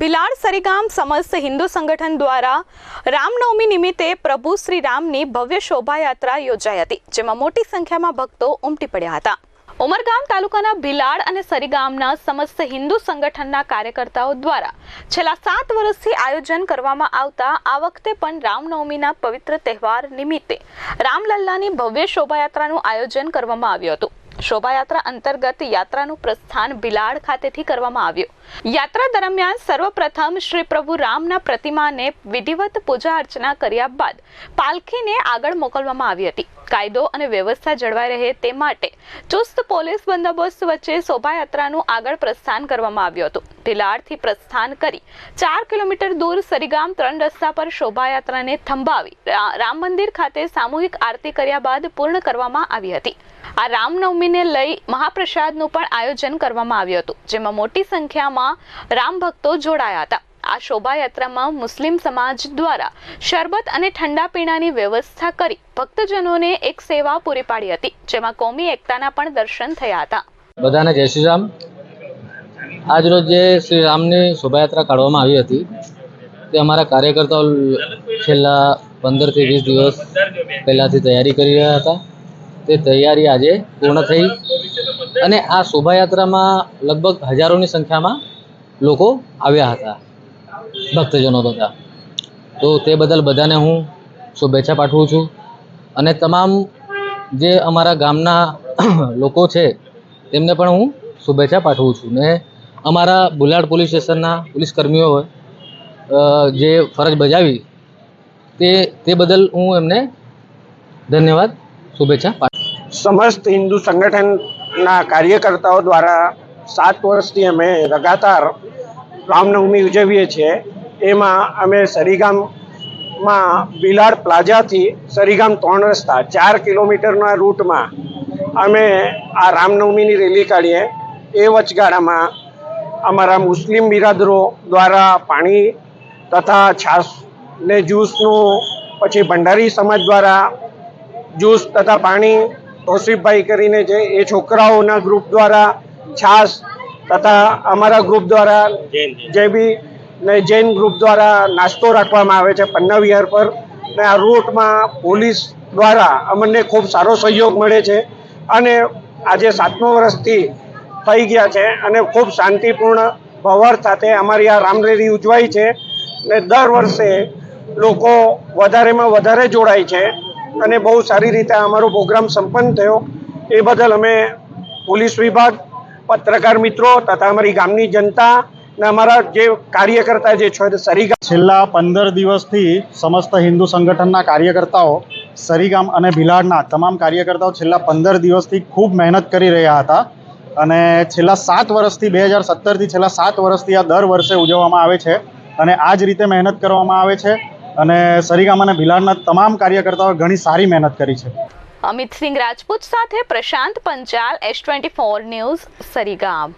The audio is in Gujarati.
ભિલાડ સરીગામ સમસ્ત હિન્દુ સંગઠન દ્વારા રામનવમી નિમિત્તે પ્રભુ શ્રી રામની ભવ્ય શોભાયાત્રા યોજાઈ હતી, જેમાં મોટી સંખ્યામાં ભક્તો ઉમટી પડ્યા હતા. ઉમરગામ તાલુકાના ભિલાડ અને સરીગામના સમસ્ત હિન્દુ સંગઠનના કાર્યકર્તાઓ દ્વારા છેલ્લા સાત વર્ષથી આયોજન કરવામાં આવતા આ વખતે પણ રામનવમીના પવિત્ર તહેવાર નિમિત્તે રામલલ્લાની ભવ્ય શોભાયાત્રાનું આયોજન કરવામાં આવ્યું હતું. શોભાયાત્રા અંતર્ગત યાત્રાનું પ્રસ્થાન બિલાડ ખાતેથી કરવામાં આવ્યું. યાત્રા દરમિયાન સર્વપ્રથમ શ્રી પ્રભુ રામના પ્રતિમાને વિધિવત પૂજા અર્ચના કર્યા બાદ પાલખીને આગળ મોકલવામાં આવી હતી. કાયદો અને વ્યવસ્થા જળવાઈ રહે તે માટે ચુસ્ત પોલીસ બંદોબસ્ત વચ્ચે શોભાયાત્રાનું આગળ પ્રસ્થાન કરવામાં આવ્યું હતું. ભિલાડથી પ્રસ્થાન કરી ચાર કિલોમીટર દૂર સરીગામ ત્રણ રસ્તા પર શોભાયાત્રાને થંભાવી રામ મંદિર ખાતે સામૂહિક આરતી કર્યા બાદ પૂર્ણ કરવામાં આવી હતી. આ રામનવમીને લઈ મહાપ્રસાદનું પણ આયોજન કરવામાં આવ્યું હતું, જેમાં મોટી સંખ્યામાં રામ ભક્તો જોડાયા હતા. આ શોભાયાત્રામાં મુસ્લિમ સમાજ દ્વારા શરબત અને ઠંડા પીણાની વ્યવસ્થા કરી ભક્તજનોને એક સેવા પૂરી પાડી હતી, જેમાં કોમી એકતાના પણ દર્શન થયા હતા. બધાને જય શ્રી રામ. આજરોજ જે શ્રી રામની શોભાયાત્રા કાઢવામાં આવી હતી, તે અમારા કાર્યકર્તાઓ છેલ્લા પંદરથી વીસ દિવસ પહેલાંથી તૈયારી કરી રહ્યા હતા. તે તૈયારી આજે પૂર્ણ થઈ અને આ શોભાયાત્રામાં લગભગ હજારોની સંખ્યામાં લોકો આવ્યા હતા. ભક્તજનો બધા. તો તે બદલ બધાને હું શુભેચ્છા પાઠવું છું. અને તમામ જે અમારા ગામના લોકો છે, તેમને પણ હું શુભેચ્છા પાઠવું છું. ને અમારા બુલાડ પોલીસ સ્ટેશનના પોલીસ કર્મીઓ જે ફરજ બજાવી, તે તે બદલ હું એમને ધન્યવાદ, શુભેચ્છા પાઠવું સમસ્ત હિન્દુ સંગઠનના કાર્યકર્તાઓ દ્વારા સાત વર્ષથી અમે લગાતાર રામનવમી ઉજવીએ છીએ. એમાં અમે સરીગામમાં બિલાડ પ્લાઝાથી સરીગામ ત્રણ રસ્તા, ચાર કિલોમીટરના રૂટમાં અમે આ રામનવમીની રેલી કાઢીએ. એ વચગાળામાં અમારા મુસ્લિમ બિરાદરો દ્વારા પાણી તથા છાશ ને જ્યુસનું, પછી ભંડારી સમાજ દ્વારા જ્યુસ તથા પાણી તોસીફભાઈ કરીને જે એ છોકરાઓના ગ્રુપ દ્વારા છાશ તથા અમારા ગ્રુપ દ્વારા જે બી ને જૈન ગ્રુપ દ્વારા નાસ્તો રાખવામાં આવે છે પન્ના વિહાર પર. ને આ રૂટમાં પોલીસ દ્વારા અમને ખૂબ સારો સહયોગ મળે છે. અને આજે સાતમો વર્ષથી થઈ ગયા છે અને ખૂબ શાંતિપૂર્ણ ભવર સાથે અમારી આ રામરેલી ઉજવાય છે. ને દર વર્ષે લોકો વધારેમાં વધારે જોડાય છે અને બહુ સારી રીતે અમારો પ્રોગ્રામ સંપન્ન થયો. એ બદલ અમે પોલીસ વિભાગ પત્રકાર મિત્રો તથા અમારી ગામની જનતા ને અમારા જે કાર્યકર્તા જે છે સરીગામ છેલ્લા પંદર દિવસથી સમસ્ત હિન્દુ સંગઠનના કાર્યકર્તાઓ સરીગામ અને ભિલાડના તમામ કાર્યકર્તાઓ છેલ્લા પંદર દિવસથી ખૂબ મહેનત કરી રહ્યા હતા અને છેલ્લા સાત વર્ષથી બે હજાર સત્તરથી છેલ્લા સાત વર્ષથી આ દર વર્ષે ઉજવવામાં આવે છે અને આ જ રીતે મહેનત કરવામાં આવે છે અને સરીગામ અને ભિલાડના તમામ કાર્યકર્તાઓએ ઘણી સારી મહેનત કરી છે. અમિત સિંહ રાજપૂત સાથે Prashant Panchal S twenty four news Sarigam.